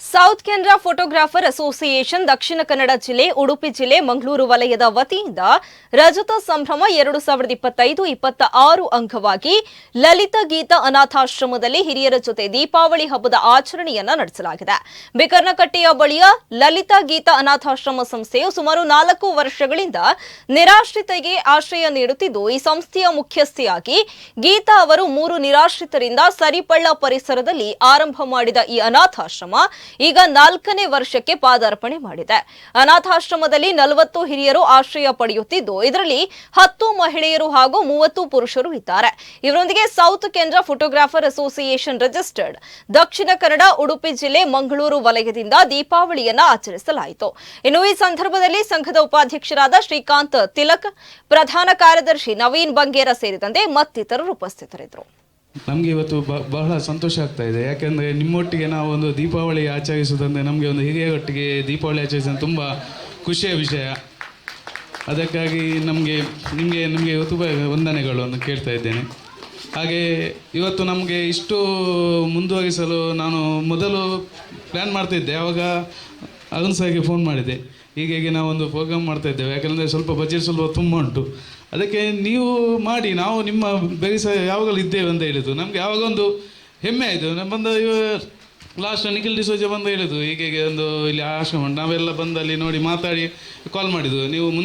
South Canara photographer association Dakshina Kannada ಜಿಲ್ಲೆ, ಉಡುಪಿ ಜಿಲ್ಲೆ, ಮಂಗಳೂರು ವಲಯದ ವತಿಯಿಂದ ರಜತ ಸಂಭ್ರಮ ಎರಡು ಸಾವಿರದ ಇಪ್ಪತ್ತೈದು ಇಪ್ಪತ್ತ ಆರು ಅಂಗವಾಗಿ ಲಲಿತ ಗೀತ ಅನಾಥಾಶ್ರಮದಲ್ಲಿ ಹಿರಿಯರ ಜೊತೆ ದೀಪಾವಳಿ ಹಬ್ಬದ ಆಚರಣೆಯನ್ನ ನಡೆಸಲಾಗಿದೆ. ಬಿಕರ್ನಕಟ್ಟೆಯ ಬಳಿಯ ಲಲಿತ ಗೀತ ಅನಾಥಾಶ್ರಮ ಸಂಸ್ಥೆಯು ಸುಮಾರು ನಾಲ್ಕು ವರ್ಷಗಳಿಂದ ನಿರಾಶ್ರಿತರಿಗೆ ಆಶ್ರಯ ನೀಡುತ್ತಿದ್ದು, ಈ ಸಂಸ್ಥೆಯ ಮುಖ್ಯಸ್ಥೆಯಾಗಿ ಗೀತಾ ಅವರು ಮೂರು ನಿರಾಶ್ರಿತರಿಂದ ಸರಿಪಳ್ಳ ಪರಿಸರದಲ್ಲಿ ಆರಂಭ ಮಾಡಿದ ಈ ಅನಾಥಾಶ್ರಮ ಈಗ ನಾಲ್ಕನೇ ವರ್ಷಕ್ಕೆ ಪಾದಾರ್ಪಣೆ ಮಾಡಿದೆ. ಅನಾಥಾಶ್ರಮದಲ್ಲಿ ನಲವತ್ತು ಹಿರಿಯರು ಆಶ್ರಯ ಪಡೆಯುತ್ತಿದ್ದು, ಇದರಲ್ಲಿ ಹತ್ತು ಮಹಿಳೆಯರು ಹಾಗೂ ಮೂವತ್ತು ಪುರುಷರು ಇದ್ದಾರೆ. ಇವರೊಂದಿಗೆ ಸೌತ್ ಕೇಂದ್ರ photographer association registered. Dakshina Kannada, Udupi ಜಿಲ್ಲೆ ಮಂಗಳೂರು ವಲಯದಿಂದ ದೀಪಾವಳಿಯನ್ನ ಆಚರಿಸಲಾಯಿತು. ಇನ್ನು ಈ ಸಂದರ್ಭದಲ್ಲಿ ಸಂಘದ ಉಪಾಧ್ಯಕ್ಷರಾದ ಶ್ರೀಕಾಂತ್ ತಿಲಕ್, ಪ್ರಧಾನ ಕಾರ್ಯದರ್ಶಿ ನವೀನ್ ಬಂಗೇರ ಸೇರಿದಂತೆ ಮತ್ತಿತರರು ಉಪಸ್ಥಿತರಿದ್ದರು. ನಮಗೆ ಇವತ್ತು ಬಹಳ ಸಂತೋಷ ಆಗ್ತಾ ಇದೆ. ಯಾಕೆಂದರೆ ನಿಮ್ಮೊಟ್ಟಿಗೆ ನಾವು ಒಂದು ದೀಪಾವಳಿ ಆಚರಿಸೋದಂದರೆ ನಮಗೆ ಒಂದು ಹಿರಿಯರೊಟ್ಟಿಗೆ ದೀಪಾವಳಿ ಆಚರಿಸೋದು ತುಂಬ ಖುಷಿಯ ವಿಷಯ. ಅದಕ್ಕಾಗಿ ನಮಗೆ, ನಿಮಗೆ ನಿಮಗೆ ತುಂಬ ವಂದನೆಗಳು ಅಂತ ಕೇಳ್ತಾ ಇದ್ದೇನೆ. ಹಾಗೆ ಇವತ್ತು ನಮಗೆ ಇಷ್ಟು ಮುಂದುವರಿಸಲು ನಾನು ಮೊದಲು ಪ್ಲ್ಯಾನ್ ಮಾಡ್ತಿದ್ದೆ. ಆವಾಗ ಅರುಣ್ ಹೀಗೆ ಫೋನ್ ಮಾಡಿದೆ. ಹೀಗಾಗಿ ನಾವೊಂದು ಪ್ರೋಗ್ರಾಮ್ ಮಾಡ್ತಾ ಇದ್ದೇವೆ. ಯಾಕಂದರೆ ಸ್ವಲ್ಪ ಬಜೆಟ್ ಸ್ವಲ್ಪ ತುಂಬ ಉಂಟು. ಅದಕ್ಕೆ ನೀವು ಮಾಡಿ, ನಾವು ನಿಮ್ಮ ಬೆರಿಸ ಯಾವಾಗಲೂ ಇದ್ದೇವೆ ಅಂತ ಹೇಳಿದ್ದು. ನಮಗೆ ಯಾವಾಗ ಒಂದು ಹೆಮ್ಮೆ ಆಯಿತು. ನಮ್ಮ ಬಂದ ಲಾಸ್ಟ್ ನಿಖಿಲ್ ಡಿಸೋಜ ಬಂದು ಹೇಳಿದ್ದು. ಹೀಗೆ ಒಂದು ಇಲ್ಲಿ ಆಶ್ರಮ ನಾವೆಲ್ಲ ಬಂದಲ್ಲಿ ನೋಡಿ ಮಾತಾಡಿ ಕಾಲ್ ಮಾಡಿದ್ದು. ನೀವು ಮುಂದೆ